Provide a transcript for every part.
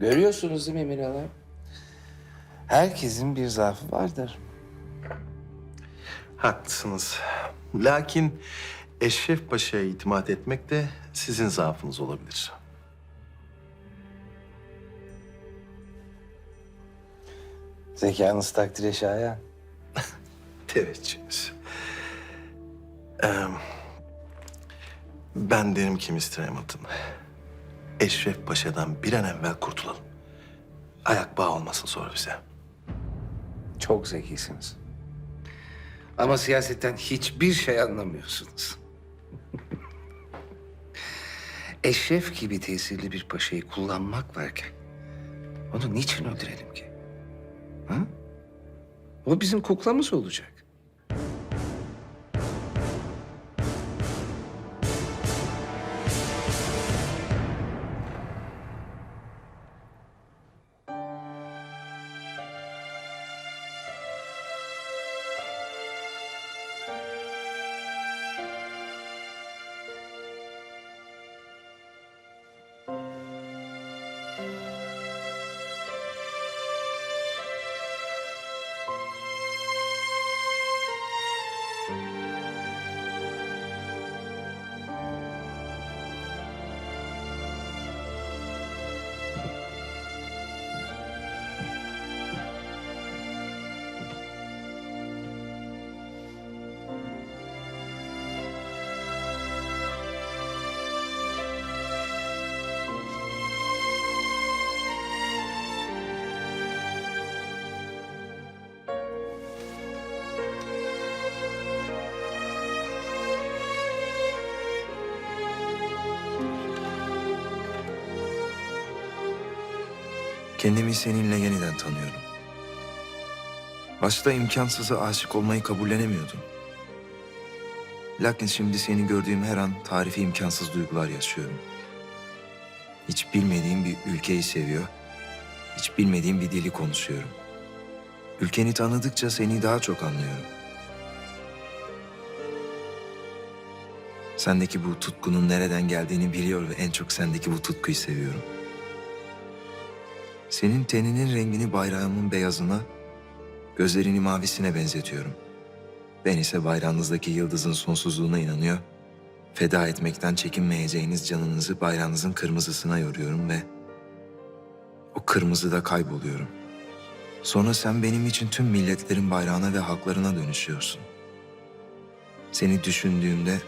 Görüyorsunuz değil mi Emiralar? Herkesin bir zaafı vardır. Haklısınız. Lakin Eşref Paşa'ya itimat etmek de sizin zaafınız olabilir. Zekanız takdire şayan. Teveccühünüz. Ee, ben derim ki Mr. Hamilton, Eşref Paşa'dan bir an evvel kurtulalım. Ayak bağı olmasın sonra bize. Çok zekisiniz. Ama siyasetten hiçbir şey anlamıyorsunuz. Eşref gibi tesirli bir paşayı kullanmak varken onu niçin öldürelim ki? Ha? O bizim kuklamız olacak. Kendimi seninle yeniden tanıyorum. Başta imkansızı aşık olmayı kabullenemiyordum. Lakin şimdi seni gördüğüm her an tarifi imkansız duygular yaşıyorum. Hiç bilmediğim bir ülkeyi seviyor, hiç bilmediğim bir dili konuşuyorum. Ülkeni tanıdıkça seni daha çok anlıyorum. Sendeki bu tutkunun nereden geldiğini biliyor ve en çok sendeki bu tutkuyu seviyorum. Senin teninin rengini bayrağımın beyazına, gözlerini mavisine benzetiyorum. Ben ise bayrağınızdaki yıldızın sonsuzluğuna inanıyor, feda etmekten çekinmeyeceğiniz canınızı bayrağınızın kırmızısına yoruyorum ve o kırmızıda kayboluyorum. Sonra sen benim için tüm milletlerin bayrağına ve halklarına dönüşüyorsun. Seni düşündüğümde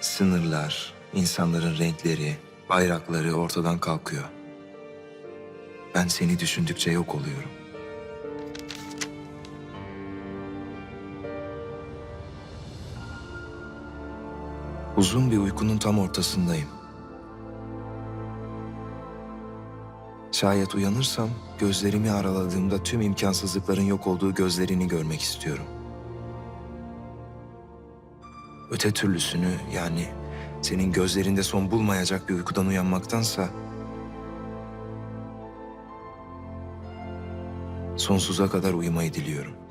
sınırlar, insanların renkleri, bayrakları ortadan kalkıyor. Ben seni düşündükçe yok oluyorum. Uzun bir uykunun tam ortasındayım. Şayet uyanırsam gözlerimi araladığımda tüm imkansızlıkların yok olduğu gözlerini görmek istiyorum. Öte türlüsünü yani senin gözlerinde son bulmayacak bir uykudan uyanmaktansa sonsuza kadar uyumayı diliyorum.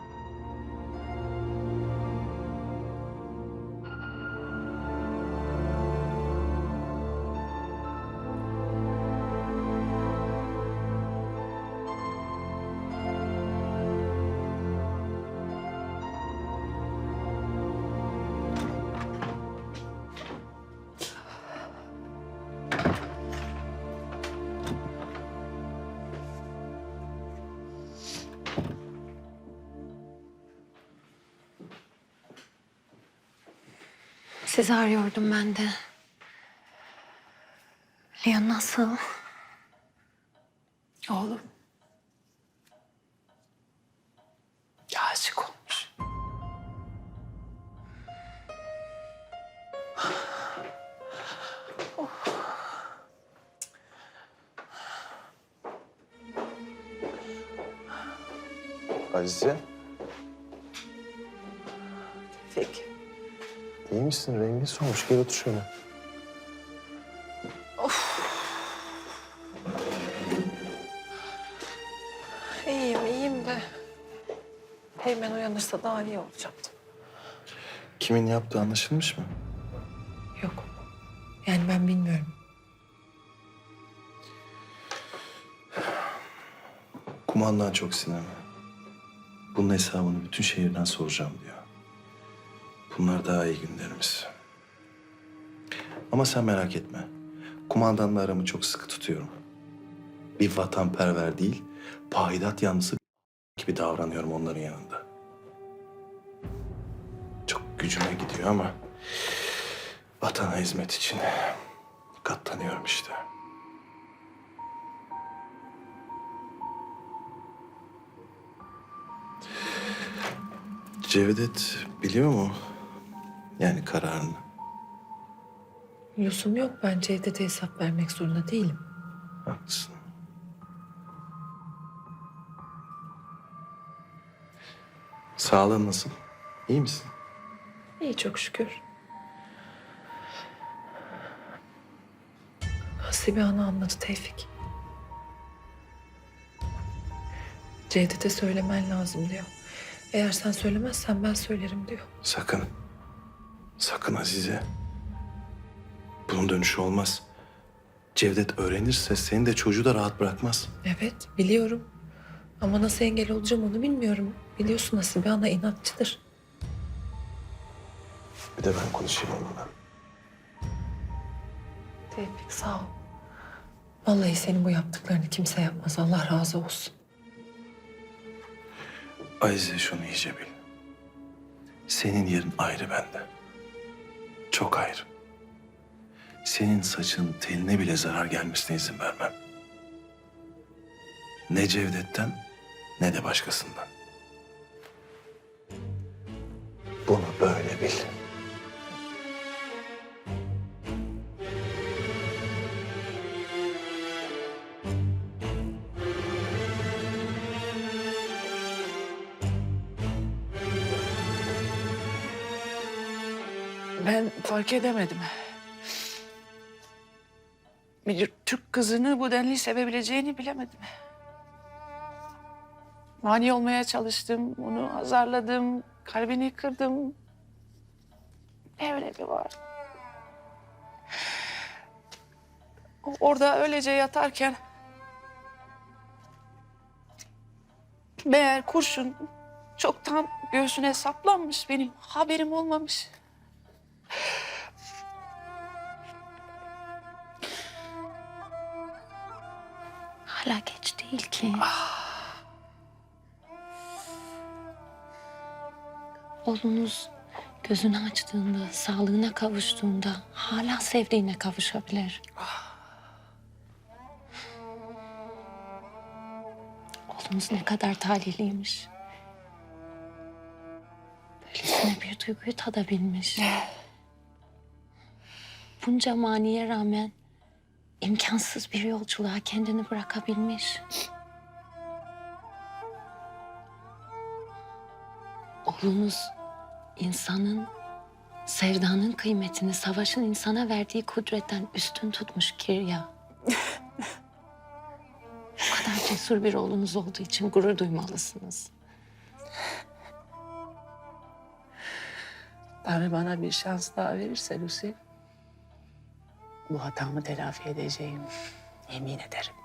Sizi arıyordum ben de. Leon nasıl? Oğlum. Aşık olmuş. Azize, iyi misin? Rengin solmuş. Gel otur şöyle. İyiyim, iyiyim de. Hemen uyanırsa daha iyi olacaktım. Kimin yaptığı anlaşılmış mı? Yok. Yani ben bilmiyorum. Kumandan çok sinirli. Bunun hesabını bütün şehirden soracağım diyor. Bunlar daha iyi günlerimiz. Ama sen merak etme. Kumandanla aramı çok sıkı tutuyorum. Bir vatanperver değil, paydat yanlısı gibi davranıyorum onların yanında. Çok gücüme gidiyor ama vatana hizmet için katlanıyorum işte. Cevdet biliyor mu? Yani kararını. Lüzum yok. Ben Cevdet'e hesap vermek zorunda değilim. Haklısın. Sağlığın nasıl? İyi misin? İyi çok şükür. Hasibe ana anladı Tevfik. Cevdet'e söylemen lazım diyor. Eğer sen söylemezsen ben söylerim diyor. Sakın. Sakın Azize. Bunun dönüşü olmaz. Cevdet öğrenirse seni de çocuğu da rahat bırakmaz. Evet biliyorum. Ama nasıl engel olacağım onu bilmiyorum. Biliyorsun Hasibe ana inatçıdır. Bir de ben konuşayım onunla. Tevfik sağ ol. Vallahi senin bu yaptıklarını kimse yapmaz. Allah razı olsun. Azize şunu iyice bil. Senin yerin ayrı bende. Çok ayrı. Senin saçın teline bile zarar gelmesine izin vermem. Ne Cevdet'ten ne de başkasından. Bunu böyle bil. Ben fark edemedim. Bir Türk kızını bu denli sevebileceğini bilemedim. Mani olmaya çalıştım, onu azarladım, kalbini kırdım. Önemi var? Orada öylece yatarken... Meğer kurşun çoktan göğsüne saplanmış benim haberim olmamış. Hala geç değil ki. Oğlunuz gözünü açtığında, sağlığına kavuştuğunda hala sevdiğine kavuşabilir. Oğlunuz ne kadar talihliymiş. Böylesine bir duyguyu tadabilmiş. Bunca maniye rağmen imkansız bir yolculuğa kendini bırakabilmiş. Oğlunuz insanın, sevdanın kıymetini savaşın insana verdiği kudretten üstün tutmuş Kirya. Bu kadar cesur bir oğlunuz olduğu için gurur duymalısınız. Tanrı bana bir şans daha verirse Lucy... ...bu hatamı telafi edeceğim. Yemin ederim.